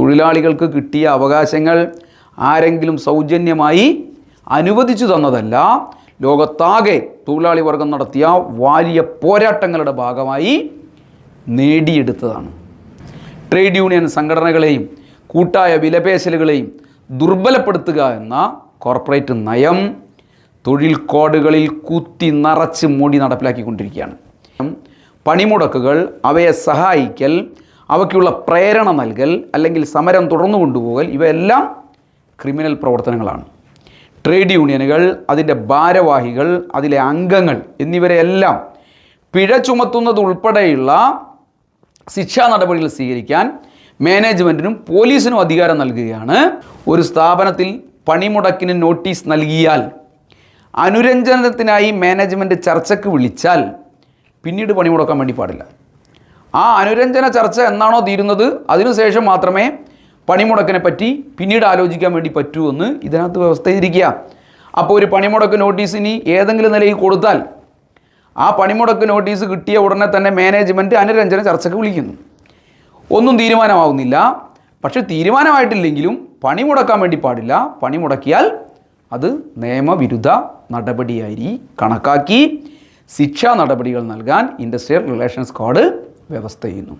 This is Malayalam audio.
തൊഴിലാളികൾക്ക് കിട്ടിയ അവകാശങ്ങൾ ആരെങ്കിലും സൗജന്യമായി അനുവദിച്ചു തന്നതല്ല ലോകത്താകെ തൊഴിലാളി വർഗം നടത്തിയ വലിയ പോരാട്ടങ്ങളുടെ ഭാഗമായി നേടിയെടുത്തതാണ്. ട്രേഡ് യൂണിയൻ സംഘടനകളെയും കൂട്ടായ വിലപേശലുകളെയും ദുർബലപ്പെടുത്തുക എന്ന കോർപ്പറേറ്റ് നയം തൊഴിൽ കോഡുകളിൽ കുത്തി നിറച്ച് മൂടി നടപ്പിലാക്കിക്കൊണ്ടിരിക്കുകയാണ്. പണിമുടക്കുകൾ അവയെ സഹായിക്കൽ അവയ്ക്കുള്ള പ്രേരണ നൽകൽ അല്ലെങ്കിൽ സമരം തുടർന്നു കൊണ്ടുപോകൽ ഇവയെല്ലാം ക്രിമിനൽ പ്രവർത്തനങ്ങളാണ്. ട്രേഡ് യൂണിയനുകൾ അതിന്റെ ഭാരവാഹികൾ അതിലെ അംഗങ്ങൾ എന്നിവരെയെല്ലാം പിഴ ചുമത്തുന്നത് ഉൾപ്പെടെയുള്ള ശിക്ഷാ നടപടികൾ സ്വീകരിക്കാൻ മാനേജ്മെന്റിനും പോലീസിനും അധികാരം നൽകുകയാണ്. ഒരു സ്ഥാപനത്തിൽ പണിമുടക്കിന് നോട്ടീസ് നൽകിയാൽ അനുരഞ്ജനത്തിനായി മാനേജ്മെന്റ് ചർച്ചയ്ക്ക് വിളിച്ചാൽ പിന്നീട് പണിമുടക്കാൻ വേണ്ടി പാടില്ല. ആ അനുരഞ്ജന ചർച്ച എന്നാണോ തീരുന്നത്? അതിനുശേഷം മാത്രമേ പണിമുടക്കിനെ പറ്റി പിന്നീട് ആലോചിക്കാൻ വേണ്ടി പറ്റൂ എന്ന് ഇതിനകത്ത് വ്യവസ്ഥ ചെയ്തിരിക്കുക അപ്പോൾ ഒരു പണിമുടക്ക് നോട്ടീസ് ഇനി ഏതെങ്കിലും നിലയിൽ കൊടുത്താൽ ആ പണിമുടക്ക് നോട്ടീസ് കിട്ടിയ ഉടനെ തന്നെ മാനേജ്മെന്റ് അനുരഞ്ജന ചർച്ചയ്ക്ക് വിളിക്കുന്നു. ഒന്നും തീരുമാനമാവുന്നില്ല. പക്ഷേ തീരുമാനമായിട്ടില്ലെങ്കിലും പണിമുടക്കാൻ വേണ്ടി പാടില്ല. പണിമുടക്കിയാൽ അത് നിയമവിരുദ്ധ നടപടിയായി കണക്കാക്കി ശിക്ഷാ നടപടികൾ നൽകാൻ ഇൻഡസ്ട്രിയൽ റിലേഷൻസ് കോഡ് വ്യവസ്ഥ ചെയ്യുന്നു